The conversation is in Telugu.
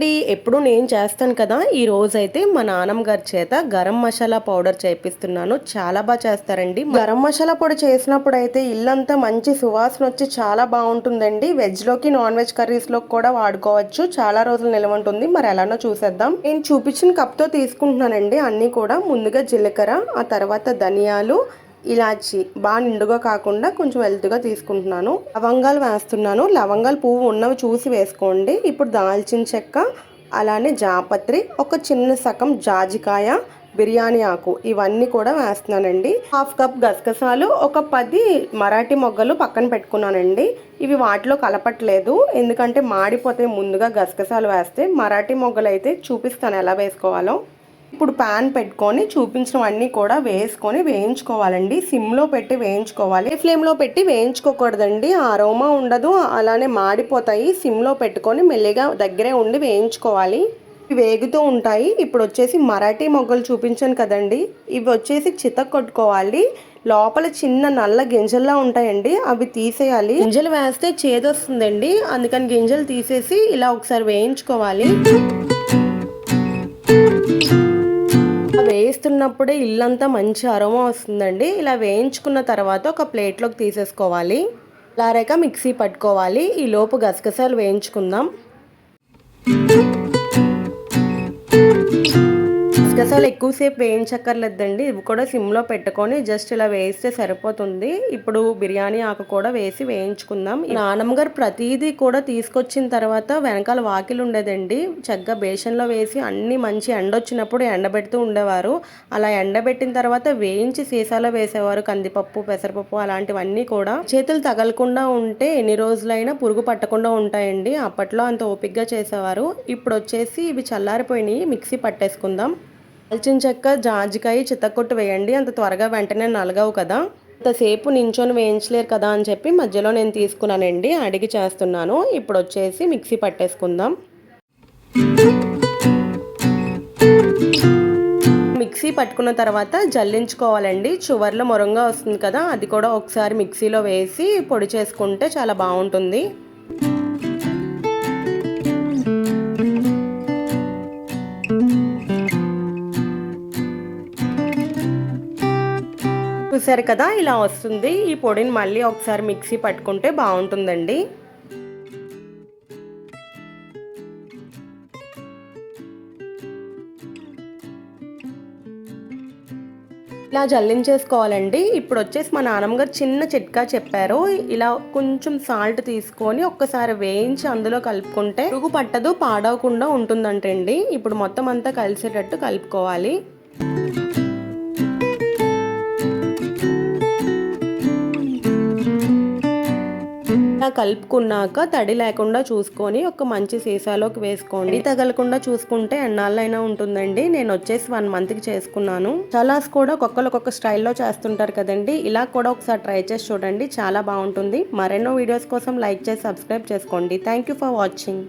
అండి ఎప్పుడు నేను చేస్తాను కదా. ఈ రోజైతే మా నాన్నమ్మ గారి చేత గరం మసాలా పౌడర్ చేపిస్తున్నాను. చాలా బాగా చేస్తారండి. గరం మసాలా పొడి చేసినప్పుడు అయితే ఇల్లంతా మంచి సువాసన వచ్చి చాలా బాగుంటుందండి. వెజ్లోకి నాన్ వెజ్ కర్రీస్ కూడా వాడుకోవచ్చు. చాలా రోజులు నిల్వ ఉంటుంది. మరి ఎలానో చూసేద్దాం. నేను చూపించిన కప్తో తీసుకుంటున్నానండి. అన్ని కూడా ముందుగా జీలకర్ర ఆ తర్వాత ధనియాలు ఇలాచి బాగా నిండుగా కాకుండా కొంచెం వెల్తుగా తీసుకుంటున్నాను. లవంగాలు వేస్తున్నాను. లవంగాలు పువ్వు ఉన్నవి చూసి వేసుకోండి. ఇప్పుడు దాల్చిన చెక్క అలానే జాపత్రి ఒక చిన్న సగం జాజికాయ బిర్యానీ ఆకు ఇవన్నీ కూడా వేస్తున్నానండి. హాఫ్ కప్ గసగసాలు ఒక పది మరాఠీ మొగ్గలు పక్కన పెట్టుకున్నానండి. ఇవి వాటిలో కలపట్లేదు. ఎందుకంటే మాడిపోతే ముందుగా గసగసాలు వేస్తే మరాఠీ మొగ్గలు అయితే చూపిస్తాను ఎలా వేసుకోవాలో. ఇప్పుడు ప్యాన్ పెట్టుకొని చూపించినవన్నీ కూడా వేసుకొని వేయించుకోవాలండి. సిమ్లో పెట్టి వేయించుకోవాలి. ఫ్లేమ్లో పెట్టి వేయించుకోకూడదండి. అరోమా ఉండదు. అలానే మాడిపోతాయి. సిమ్లో పెట్టుకొని మెల్లిగా దగ్గరే ఉండి వేయించుకోవాలి. వేగుతూ ఉంటాయి. ఇప్పుడు వచ్చేసి మరాఠీ మొగ్గలు చూపించాను కదండి. ఇవి వచ్చేసి చిత కొట్టుకోవాలి. లోపల చిన్న నల్ల గింజల్లా ఉంటాయండి. అవి తీసేయాలి. గింజలు వేస్తే చేదొస్తుందండి. అందుకని గింజలు తీసేసి ఇలా ఒకసారి వేయించుకోవాలి. వేస్తున్నప్పుడే ఇల్లంతా మంచి అరోమా వస్తుందండి. ఇలా వేయించుకున్న తర్వాత ఒక ప్లేట్లోకి తీసేసుకోవాలి. లారేక మిక్సీ పట్టుకోవాలి. ఈ లోపు గసగసాలు వేయించుకుందాం. గసగసాలు ఎక్కువసేపు వేయించక్కర్లేదండి. ఇవి కూడా సిమ్లో పెట్టుకొని జస్ట్ ఇలా వేస్తే సరిపోతుంది. ఇప్పుడు బిర్యానీ ఆకు కూడా వేసి వేయించుకుందాం. నానమ్మ గారు ప్రతిదీ కూడా తీసుకొచ్చిన తర్వాత వెనకాల వాకిలు ఉండేదండి. చక్కగా బేషన్లో వేసి అన్ని మంచి ఎండ వచ్చినప్పుడు ఎండబెడుతూ ఉండేవారు. అలా ఎండబెట్టిన తర్వాత వేయించి సీసాలో వేసేవారు. కందిపప్పు పెసరపప్పు అలాంటివన్నీ కూడా. చేతులు తగలకుండా ఉంటే ఎన్ని రోజులైనా పురుగు పట్టకుండా ఉంటాయండి. అప్పట్లో అంత ఓపిక్గా చేసేవారు. ఇప్పుడు వచ్చేసి ఇవి చల్లారిపోయినాయి. మిక్సీ పట్టేసుకుందాం. దాల్చిన చెక్క జాజికాయ చిత్తకొట్టు వేయండి. అంత త్వరగా వెంటనే నలగవు కదా. అంతసేపు నించొని వేయించలేరు కదా అని చెప్పి మధ్యలో నేను తీసుకున్నానండి. అడిగి చేస్తున్నాను. ఇప్పుడు వచ్చేసి మిక్సీ పట్టేసుకుందాం. మిక్సీ పట్టుకున్న తర్వాత జల్లించుకోవాలండి. చివర్లో మొరంగా వస్తుంది కదా. అది కూడా ఒకసారి మిక్సీలో వేసి పొడి చేసుకుంటే చాలా బాగుంటుంది. చూసారు కదా ఇలా వస్తుంది. ఈ పొడిని మళ్ళీ ఒకసారి మిక్సీ పట్టుకుంటే బాగుంటుందండి. ఇలా జల్లించేసుకోవాలండి. ఇప్పుడు వచ్చేసి మా నాన్నమ్మగారు చిన్న చిట్కా చెప్పారు. ఇలా కొంచెం సాల్ట్ తీసుకొని ఒక్కసారి వేయించి అందులో కలుపుకుంటే పురుగు పట్టదు పాడవకుండా ఉంటుందంటండి. ఇప్పుడు మొత్తం అంతా కలిసేటట్టు కలుపుకోవాలి. ఇలా కలుపుకున్నాక తడి లేకుండా చూసుకొని ఒక మంచి సీసాలోకి వేసుకోండి. తగలకుండా చూసుకుంటే ఎన్నాళ్ళైనా ఉంటుందండి. నేను వచ్చేసి వన్ మంత్కి చేసుకున్నాను. చలాస్ కూడా ఒక్కొక్కరు ఒక్కొక్క స్టైల్లో చేస్తుంటారు కదండి. ఇలా కూడా ఒకసారి ట్రై చేసి చూడండి. చాలా బాగుంటుంది. మరెన్నో వీడియోస్ కోసం లైక్ చేసి సబ్స్క్రైబ్ చేసుకోండి. Thank you for watching